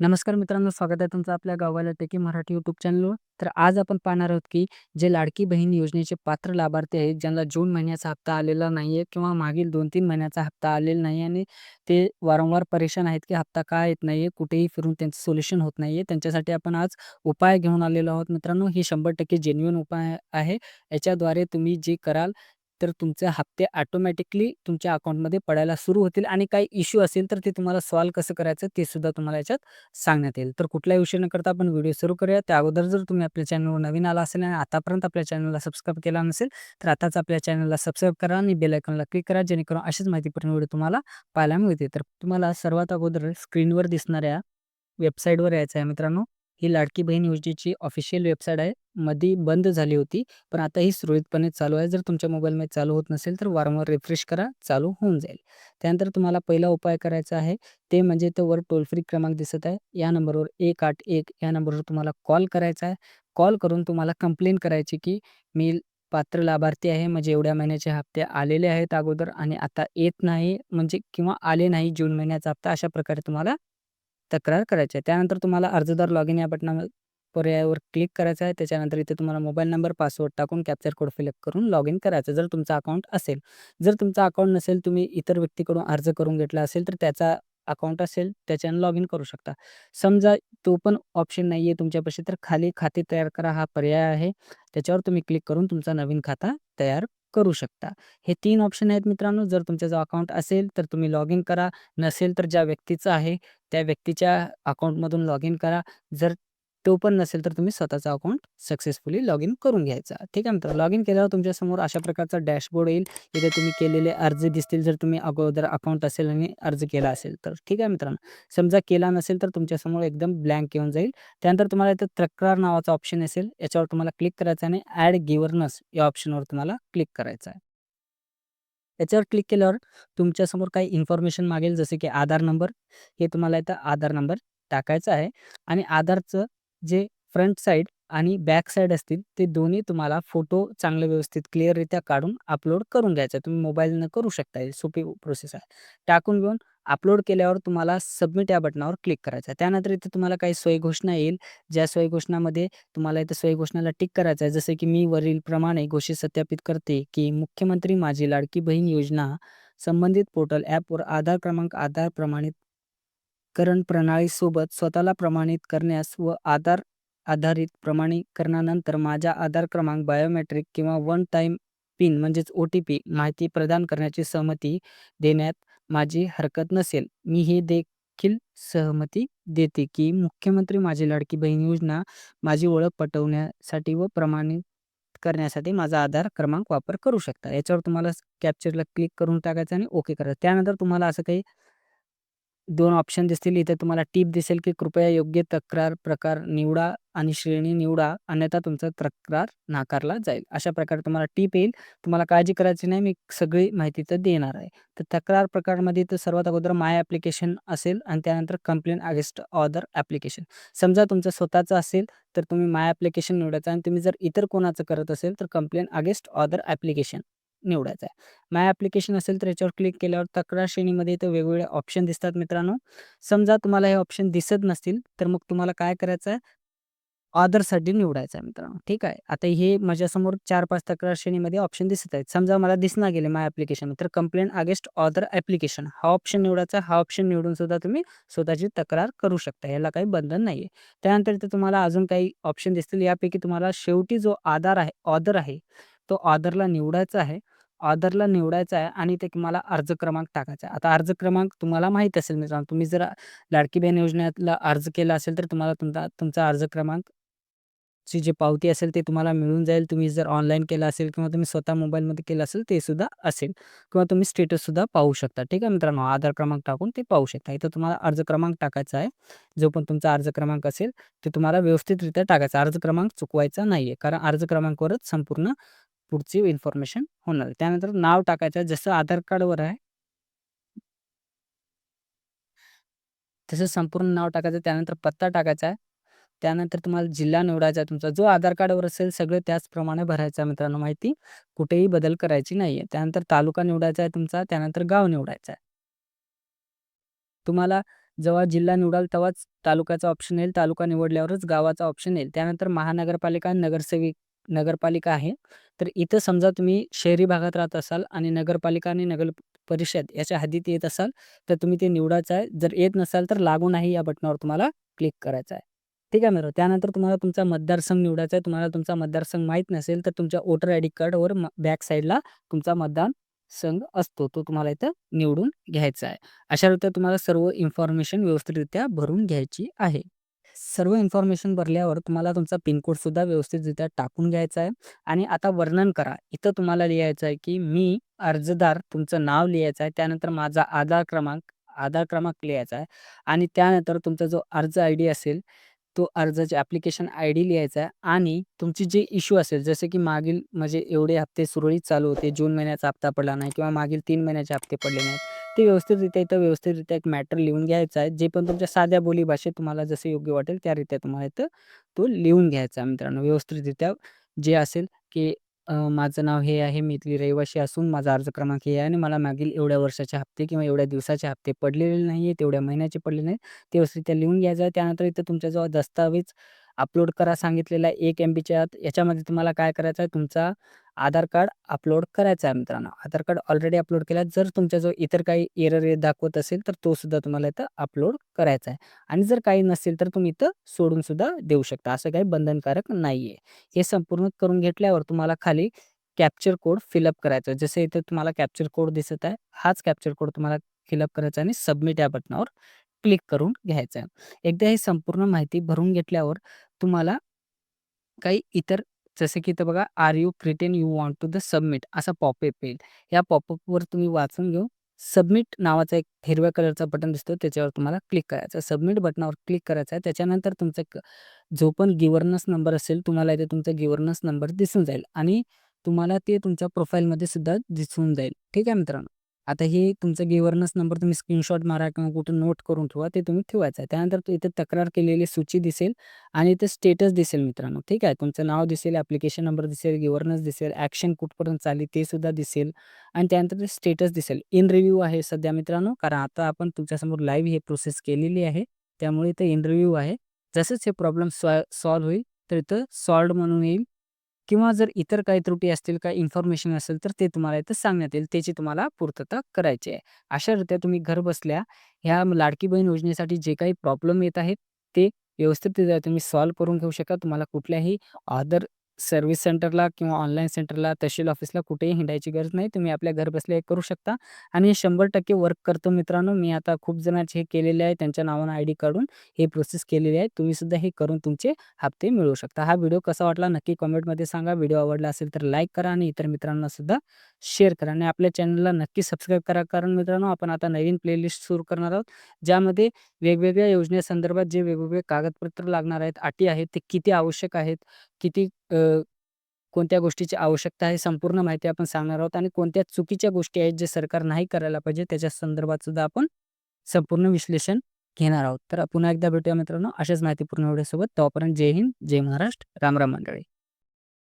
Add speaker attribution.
Speaker 1: नमस्कार मित्रांनो, स्वागत आहे तुमचं आपल्या गावाला टेकी मराठी यूट्यूब चॅनलवर. तर आज आपण पाहणार आहोत, की जे लाडकी बहीण योजनेचे पात्र लाभार्थी आहेत, ज्यांना जून महिन्याचा हप्ता आलेला नाही आहे किंवा मागील 2-3 महिन्याचा हप्ता आलेला नाही आणि ते वारंवार परेशान आहेत, की हप्ता का येत नाही आहे कुठेही फिरून त्यांचं सोल्युशन होत नाहीये. त्यांच्यासाठी आपण आज उपाय घेऊन आलेलो आहोत मित्रांनो. ही शंभर टक्के जेन्युअन उपाय आहे. याच्याद्वारे तुम्ही जे कराल, तर तुमचे हप्ते ऑटोमॅटिकली तुमच्या अकाउंटमध्ये पडायला सुरू होतील आणि काही इश्यू असेल, तर ते तुम्हाला सॉल्व्ह कसं करायचं ते सुद्धा तुम्हाला याच्यात सांगण्यात येईल. तर कुठलाही विषय न करता आपण व्हिडिओ सुरू करूया. त्या अगोदर जर तुम्ही आपल्या चॅनलवर नवीन आला असेल आणि आतापर्यंत आपल्या चॅनलला सबस्क्राईब केला नसेल, तर आताच आपल्या चॅनलला सबस्क्राईब करा आणि बेल आयकॉनला क्लिक करा, जेणेकरून अशीच माहितीपूर्ण व्हिडिओ तुम्हाला पाहायला मिळते. तर तुम्हाला सर्वात अगोदर स्क्रीनवर दिसणाऱ्या वेबसाईटवर यायचं आहे मित्रांनो. ही लाडकी बहीण योजनेची ऑफिशियल वेबसाईट आहे. मध्ये बंद झाली होती, पण आता ही सुरळीतपणे चालू आहे. जर तुमच्या मोबाईलमध्ये चालू होत नसेल, तर वारंवार रिफ्रेश करा, चालू होऊन जाईल. त्यानंतर तुम्हाला पहिला उपाय करायचा आहे, ते म्हणजे तो वर टोल फ्री क्रमांक दिसत आहे. या नंबरवर 181 या नंबरवर तुम्हाला कॉल करायचा आहे. कॉल करून तुम्हाला कंप्लेंट करायची, की मी पात्र लाभार्थी आहे, म्हणजे एवढ्या महिन्याचे हप्ते आलेले आहेत अगोदर आणि आता येत नाही, म्हणजे किंवा आले नाही जून महिन्याचा हप्ता, अशा प्रकारे तुम्हाला तक्रार करायची आहे. त्यानंतर तुम्हाला अर्जदार लॉगिन या बटनावर पर्यायावर क्लिक करायचं आहे. त्याच्यानंतर इथे तुम्हाला मोबाईल नंबर, पासवर्ड टाकून कॅप्चर कोड फिलअप करून लॉग इन करायचं, जर तुमचा अकाउंट असेल. जर तुमचा अकाउंट नसेल, तुम्ही इतर व्यक्तीकडून अर्ज करून घेतला असेल, तर त्याचा अकाउंट असेल, त्याच्यानं लॉगिन करू शकता. समजा तो पण ऑप्शन नाही आहे तुमच्यापाशी, तर खाली खाते तयार करा हा पर्याय आहे. त्याच्यावर तुम्ही क्लिक करून तुमचा नवीन खाता तयार करू शकता. हे 3 ऑप्शन आहेत मित्रांनो. जर तुमच्याजवळ अकाउंट असेल, तर तुम्ही लॉग इन करा. नसेल, तर ज्या व्यक्तीचं आहे, त्या व्यक्तीच्या अकाउंटमधून लॉगिन करा. जर तो पण नसेल, तर तुम्ही स्वतःचा अकाउंट सक्सेसफुली लॉग इन करून घ्यायचा. ठीक आहे मित्र लॉग इन केल्यावर तुमच्यासमोर अशा प्रकारचा डॅशबोर्ड येईल. इथे तुम्ही केलेले अर्ज दिसतील, जर तुम्ही अगोदर अकाउंट असेल आणि अर्ज केला असेल तर. ठीक आहे मित्रांनो. समजा केला नसेल, तर तुमच्यासमोर एकदम ब्लँक येऊन जाईल. त्यानंतर तुम्हाला इथं तक्रार नावाचा ऑप्शन असेल, याच्यावर तुम्हाला क्लिक करायचं आणि ॲड गिवरनस या ऑप्शनवर तुम्हाला क्लिक करायचं आहे. याच्यावर क्लिक केल्यावर तुमच्यासमोर काही इन्फॉर्मेशन मागेल, जसे की आधार नंबर. हे तुम्हाला इथं आधार नंबर टाकायचं आहे आणि आधारचं जे फ्रंट साईड आणि बॅक साईड असतील, ते दोन्ही तुम्हाला फोटो चांगले व्यवस्थित क्लिअररित्या काढून अपलोड करून घ्यायचं आहे. तुम्ही मोबाईलनं करू शकता, ही सोपी प्रोसेस आहे. टाकून घेऊन अपलोड केल्यावर तुम्हाला सबमिट या बटनावर क्लिक करायचं आहे. त्यानंतर इथे तुम्हाला काही सोयी घोषणा येईल, ज्या सोयी घोषणामध्ये तुम्हाला इथं स्वय घोषणाला टिक करायचं आहे. जसे की मी वरीलप्रमाणे घोषित सत्यापित करते, की मुख्यमंत्री माझी लाडकी बहीण योजना संबंधित पोर्टल ॲपवर आधार क्रमांक, आधार प्रमाणित प्रमाणीकरण प्रणालीसोबत स्वतःला प्रमाणित करण्यास व आधार आधारित प्रमाणीकरणानंतर माझा आधार क्रमांक, बायोमेट्रिक किंवा वन टाईम पिन म्हणजेच ओ-टी-पी माहिती प्रदान करण्याची सहमती देण्यात माझी हरकत नसेल. मी हे देखील सहमती देते, की मुख्यमंत्री माझी लाडकी बहीण योजना माझी ओळख पटवण्यासाठी व प्रमाणित करण्यासाठी माझा आधार क्रमांक वापर करू शकता. याच्यावर तुम्हाला कॅप्चरला क्लिक करून टाकायचं आणि ओके करायचं. त्यानंतर तुम्हाला असं काही दोन ऑप्शन दिसतील. इथे तुम्हाला टिप दिसेल, की कृपया योग्य तक्रार प्रकार निवडा आणि श्रेणी निवडा, अन्यथा तुमचा तक्रार नाकारला जाईल. अशा प्रकारे तुम्हाला टिप येईल. तुम्हाला काळजी करायची नाही, मी सगळी माहिती इथं देणार आहे. तर तक्रार प्रकारमध्ये तर सर्वात अगोदर माय ॲप्लिकेशन असेल आणि त्यानंतर कंप्लेंट अगेन्स्ट ऑदर ॲप्लिकेशन. समजा तुमचं स्वतःचं असेल, तर तुम्ही माय ॲप्लिकेशन निवडायचं आणि तुम्ही जर इतर कोणाचं करत असेल, तर कंप्लेंट अगेन्स्ट ऑदर ॲप्लिकेशन निवडायचं आहे. माय ॲप्लिकेशन असेल, तर याच्यावर क्लिक केल्यावर तक्रार श्रेणीमध्ये इथं वेगवेगळे ऑप्शन दिसतात मित्रांनो. समजा तुम्हाला हे ऑप्शन दिसत नसतील, तर मग तुम्हाला काय करायचं आहे, ऑदरसाठी निवडायचं आहे मित्रांनो. ठीक आहे. आता हे माझ्यासमोर 4-5 तक्रार श्रेणीमध्ये ऑप्शन दिसत आहेत. समजा मला दिसेना गेले माय ॲप्लिकेशन, तर कंप्लेंट अगेन्स्ट ऑदर ॲप्लिकेशन हा ऑप्शन निवडायचा. हा ऑप्शन निवडून सुद्धा तुम्ही स्वतःची तक्रार करू शकता. याला काही बंधन नाहीये. त्यानंतर इथे तुम्हाला अजून काही ऑप्शन दिसतील. यापैकी तुम्हाला शेवटी जो आधार आहे ऑदर आहे, तो ऑदरला निवडायचा आहे. ऑदरला निवडायचा आहे आणि ते तुम्हाला अर्ज क्रमांक टाकायचा आहे. आता अर्ज क्रमांक तुम्हाला माहीत असेल मित्रांनो, तुम्ही जर लाडकी बहीण योजनेला अर्ज केला असेल, तर तुम्हाला तुमचा तुमचा अर्ज क्रमांक ची जी पावती असेल, ते तुम्हाला मिळून जाईल. तुम्ही जर ऑनलाईन केलं असेल किंवा तुम्ही स्वतः मोबाईलमध्ये केलं असेल, ते सुद्धा असेल किंवा तुम्ही स्टेटससुद्धा पाहू शकता. ठीक आहे मित्रांनो. आधार क्रमांक टाकून ते पाहू शकता. इथं तुम्हाला अर्ज क्रमांक टाकायचा आहे. जो पण तुमचा अर्ज क्रमांक असेल, ते तुम्हाला व्यवस्थितरित्या टाकायचा. अर्ज क्रमांक चुकवायचा नाहीये. कारण अर्ज क्रमांकावरच संपूर्ण पुढची इन्फॉर्मेशन होणार त्यानंतर नाव टाकायचं आहे, जसं आधार कार्डवर आहे तसं संपूर्ण नाव टाकायचं. त्यानंतर पत्ता टाकायचा आहे. त्यानंतर तुम्हाला जिल्हा निवडायचा आहे तुमचा. जो आधार कार्डवर असेल, सगळं त्याचप्रमाणे भरायचं आहे मित्रांनो माहिती. कुठेही बदल करायची नाहीये. त्यानंतर तालुका निवडायचा आहे तुमचा. त्यानंतर गाव निवडायचा आहे. तुम्हाला जेव्हा जिल्हा निवडाल तेव्हाच तालुक्याचा ऑप्शन येईल. तालुका निवडल्यावरच गावाचा ऑप्शन येईल. त्यानंतर महानगरपालिका नगरसेविक नगरपालिका आहे. तर इथं समजा तुम्ही शहरी भागात राहत असाल आणि नगरपालिका आणि नगर परिषद याच्या हद्दीत येत असाल, तर तुम्ही ते निवडायचं आहे. जर येत नसाल तर लागू नाही या बटनावर तुम्हाला क्लिक करायचं आहे. ठीक आहे मित्रांनो. त्यानंतर तुम्हाला तुमचा मतदारसंघ निवडायचा आहे. तुम्हाला तुमचा मतदारसंघ माहीत नसेल तर तुमच्या वोटर आय डी कार्डवर बॅक साईडला तुमचा मतदान संघ असतो. तो तुम्हाला इथं निवडून घ्यायचा आहे. अशा अशारित्या तुम्हाला सर्व इन्फॉर्मेशन व्यवस्थितरित्या भरून घ्यायची आहे. सर्व इन्फॉर्मेशन भरल्यावर तुम्हाला तुमचा पिनकोडसुद्धा व्यवस्थितरित्या टाकून घ्यायचा आहे आणि आता वर्णन करा. इथं तुम्हाला लिहायचं आहे, की मी अर्जदार तुमचं नाव लिहायचं आहे. त्यानंतर माझा आधार क्रमांक आधार क्रमांक लिहायचा आहे आणि त्यानंतर तुमचा जो अर्ज आय डी असेल, तो अर्जाचे ॲप्लिकेशन आय डी लिहायचा आहे आणि तुमची जे इश्यू असेल, जसे की मागील म्हणजे एवढे हप्ते सुरळीत चालू होते. जून महिन्याचा हप्ता पडला नाही किंवा मागील तीन महिन्याचे हप्ते पडले नाहीत. ते व्यवस्थितरित्या इथं व्यवस्थितरित्या एक मॅटर लिहून घ्यायचा आहे. जे पण तुमच्या साध्या बोलीभाषेत तुम्हाला जसं योग्य वाटेल त्यारित्या तुम्हाला इथं तो लिहून घ्यायचा आहे मित्रांनो. व्यवस्थितरित्या जे असेल, की अ, माझं नाव हे आहे, मी इथली रहिवासी असून माझा अर्ज क्रमांक हे आहे आणि मला मागील एवढ्या वर्षाचे हप्ते किंवा एवढ्या दिवसाचे हप्ते पडलेले नाही आहेत, तेवढ्या महिन्याचे पडलेले नाहीत. ते व्यवस्थितरित्या लिहून घ्यायचं आहे. त्यानंतर इथं तुमचा जो दस्तावेज अपलोड करा सांगितलेला आहे एक एम बीच्या आत. याच्यामध्ये तुम्हाला काय करायचं आहे, तुमचा आधार कार्ड अपलोड करायचा आहे मित्रांनो. आधार कार्ड ऑलरेडी अपलोड केला. जर तुमच्याजवळ इतर काही एरर दाखवत असेल, तर तो सुद्धा तुम्हाला इथं अपलोड करायचा आहे आणि जर काही नसेल तर तुम्ही इथं सोडून सुद्धा देऊ शकता. असं काही बंधनकारक नाहीये. हे संपूर्ण करून घेतल्यावर तुम्हाला खाली कॅप्चर कोड फिलअप करायचा आहे. जसं इथे तुम्हाला कॅप्चर कोड दिसत आहे. हाच कॅप्चर कोड तुम्हाला फिलअप करायचा आणि सबमिट या बटनावर क्लिक करून घ्यायचं आहे. एकदा ही संपूर्ण माहिती भरून घेतल्यावर तुम्हाला काही इतर जसं की इथं बघा, are you certain you want to the submit असा पॉपअप येईल. या पॉपअपवर तुम्ही वाचून घेऊन सबमिट नावाचा एक हिरव्या कलरचा बटन दिसतो त्याच्यावर तुम्हाला क्लिक करायचं सबमिट बटनावर क्लिक करायचं आहे. त्याच्यानंतर तुमचा क जो पण गिव्हर्नन्स नंबर असेल, तुम्हाला इथे तुमचा गिव्हर्नन्स नंबर दिसून जाईल आणि तुम्हाला ते तुमच्या प्रोफाईलमध्ये सुद्धा दिसून जाईल. ठीक आहे मित्रांनो. आता हे तुमचा गिव्हर्नन्स नंबर तुम्ही स्क्रीनशॉट मारा किंवा कुठं नोट करून ठेवा. ते तुम्ही ठेवायचं आहे. त्यानंतर इथे तक्रार केलेली सूची दिसेल आणि इथे स्टेटस दिसेल मित्रांनो. ठीक आहे. तुमचं नाव दिसेल, ॲप्लिकेशन नंबर दिसेल, गिव्हर्नन्स दिसेल, ॲक्शन कुठपर्यंत चालली ते सुद्धा दिसेल आणि त्यानंतर स्टेटस दिसेल. इन रिव्ह्यू आहे सध्या मित्रांनो, कारण आता आपण तुमच्यासमोर लाईव्ह हे प्रोसेस केलेली आहे. त्यामुळे इथं इन रिव्ह्यू आहे. जसंच हे प्रॉब्लेम सॉ सॉल्व्ह होईल, तर इथं सॉल्व म्हणून येईल किंवा जर इतर काही त्रुटी असतील, काही इन्फॉर्मेशन असेल, तर ते तुम्हाला इथं सांगण्यात येईल. त्याची तुम्हाला पूर्तता करायची आहे. अशारित्या तुम्ही घरबसल्या ह्या लाडकी बहीण योजनेसाठी जे काही प्रॉब्लेम येत आहेत, ते व्यवस्थितरित्या तुम्ही सॉल्व्ह करून घेऊ शकता. तुम्हाला कुठल्याही अदर सर्व्हिस सेंटरला किंवा ऑनलाईन सेंटरला, तहसील ऑफिसला कुठेही हिंडायची गरज नाही. तुम्ही आपल्या घरबसल्या हे करू शकता आणि हे 100% वर्क करतं मित्रांनो. मी आता खूप जणांचे हे केलेले आहे. त्यांच्या नावानं आयडी काढून हे प्रोसेस केलेली आहे. तुम्ही सुद्धा हे करून तुमचे हप्ते मिळवू शकता. हा व्हिडिओ कसा वाटला नक्की कमेंटमध्ये सांगा. व्हिडिओ आवडला असेल तर लाईक करा आणि इतर मित्रांना सुद्धा शेअर करा आणि आपल्या चॅनलला नक्की सबस्क्राईब करा. कारण मित्रांनो, आपण आता नवीन प्लेलिस्ट सुरू करणार आहोत. ज्यामध्ये वेगवेगळ्या योजनेसंदर्भात जे वेगवेगळे कागदपत्र लागणार आहेत, अटी आहेत, ते किती आवश्यक आहेत, किती अ, कोणत्या गोष्टीची आवश्यकता आहे, संपूर्ण माहिती आपण सांगणार आहोत आणि कोणत्या चुकीच्या गोष्टी आहेत, जे सरकार नाही करायला पाहिजे, त्याच्या संदर्भात सुद्धा आपण संपूर्ण विश्लेषण घेणार आहोत. तर पुन्हा एकदा भेटूया मित्रांनो, अशाच माहितीपूर्ण व्हिडिओसोबत. तोपर्यंत जय हिंद, जय महाराष्ट्र. राम राम मंडळी.